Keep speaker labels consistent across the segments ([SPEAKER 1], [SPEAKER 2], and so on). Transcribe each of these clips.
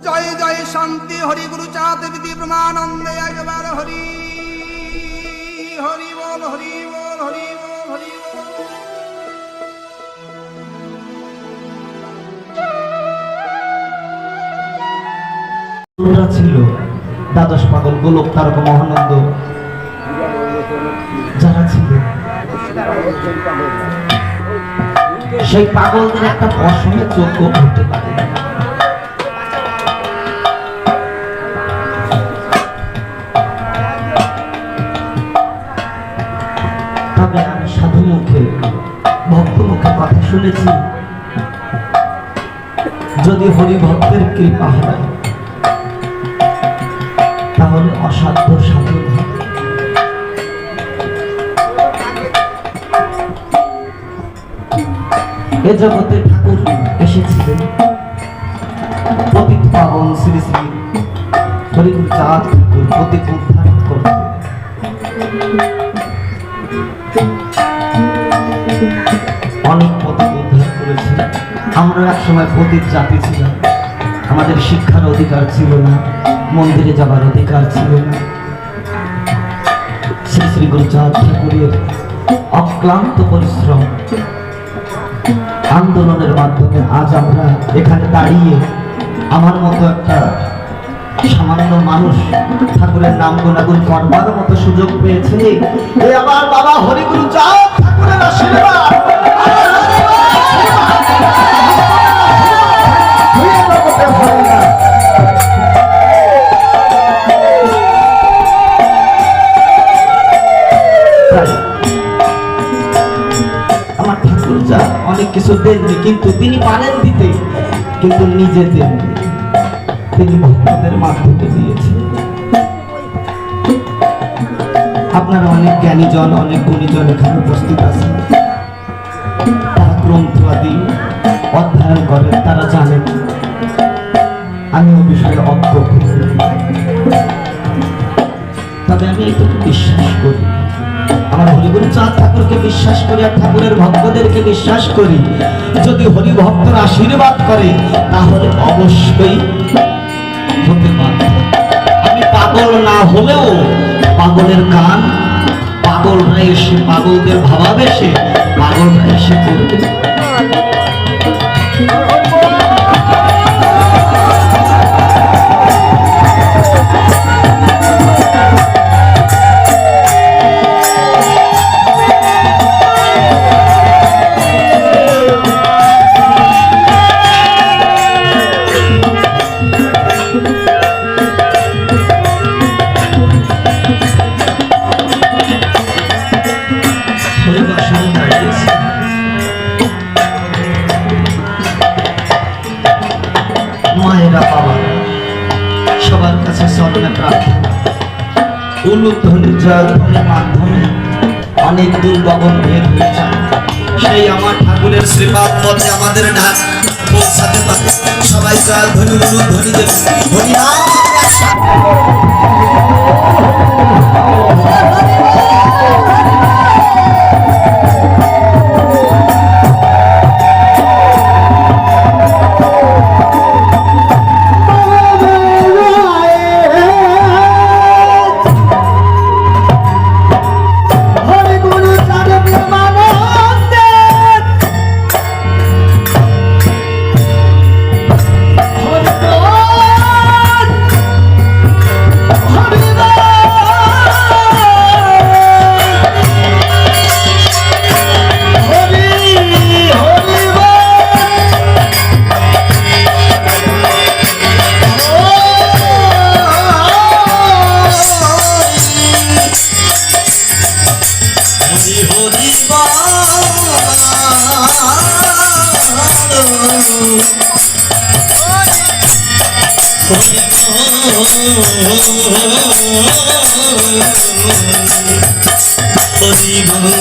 [SPEAKER 1] জয় জয় শান্তি, হরি গুরু চাঁদ বিধি প্রমানন্দে একবার হরি। হরি বল হরি বল, হরি
[SPEAKER 2] ছিল। দ্বাদশ পাগল গোলক, তারক মহানন্দ। যারা ছিল সেই পাগলদের একটা প্রশ্নের যোগ্য করতে পারে শুনেছি যদি হরি ভক্তের কৃপা হয়, তাহলে অসাধ্য সাধন এ জগতে ঠাকুর এসেছিলেন। পাবন শ্রী শ্রী হরিগুরু চাঁদ ঠাকুর পতিত উদ্ধার করতে। অনেক পতিত উদ্ধার করেছে। আমরা এক সময় পতিত জাতি ছিলাম। আমাদের শিক্ষার অধিকার ছিল না, মন্দিরে যাবার অধিকার ছিল না। শ্রী শ্রী গুরুচাঁদ ঠাকুরের অক্লান্ত পরিশ্রম আন্দোলনের মাধ্যমে আজ আমরা এখানে দাঁড়িয়ে আমার মতো একটা সামান্য মানুষ ঠাকুরের নাম গুণাগুণ করবার মতো সুযোগ পেয়েছে। আমার বাবা হরিগুরু চাঁদ। আমার ঠাকুর যা, অনেক কিছু দেননি, কিন্তু তিনি পারেন দিতে, কিন্তু নিজে দেননি। তিনি ভক্তদের মাধ্যমে দিয়েছেন। আপনারা অনেক জ্ঞানীজন, অনেক গুণীজন এখানে উপস্থিত আছেন। তারা গ্রন্থ আদি অধ্যয়ন করেন, তারা জানেন। আমি ও বিষয়ে অজ্ঞ তবে আমি এইটুকু বিশ্বাস করি। আমার হরিগুরু চাঁদ ঠাকুরকে বিশ্বাস করি আর ঠাকুরের ভক্তদেরকে বিশ্বাস করি। যদি হরি ভক্তরা আশীর্বাদ করে, তাহলে অবশ্যই হতে পারে। আমি পাগল না হলেও পাগলের কান পাগলরা এসে পাগলদের ভাবাবেশে পাগলরা এসে করবে। কাছে উলুধ্বনি মাধ্যমে অনেক দূর সেই আমার ঠাকুরের শ্রীপাদ পথে আমাদের ডাক পৌঁছাতে সবাই জয়ধ্বনি উলুধ্বনি দেবে। হরিনাম হরি হরি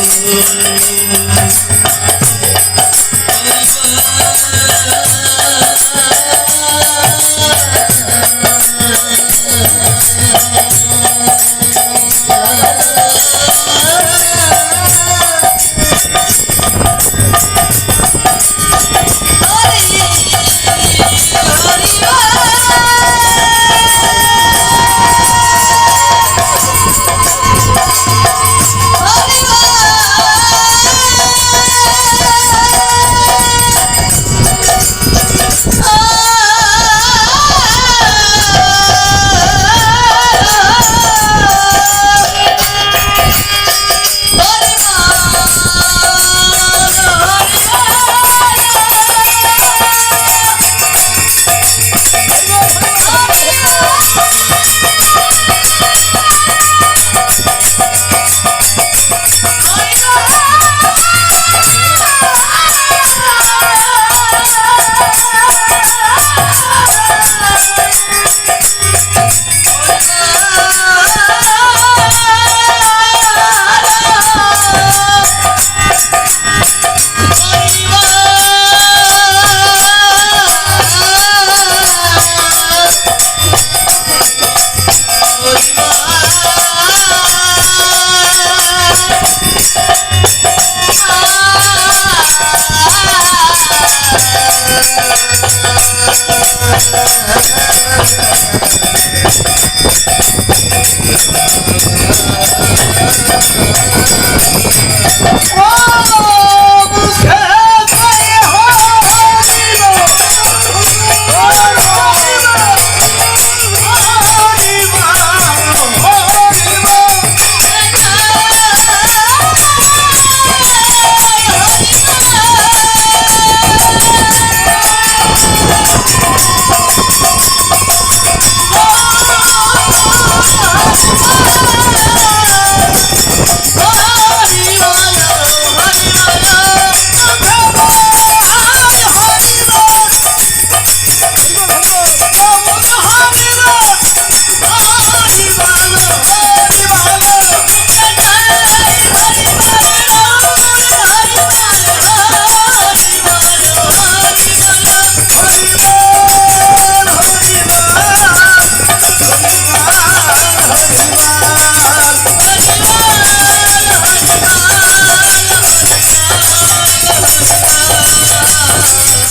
[SPEAKER 2] Oh!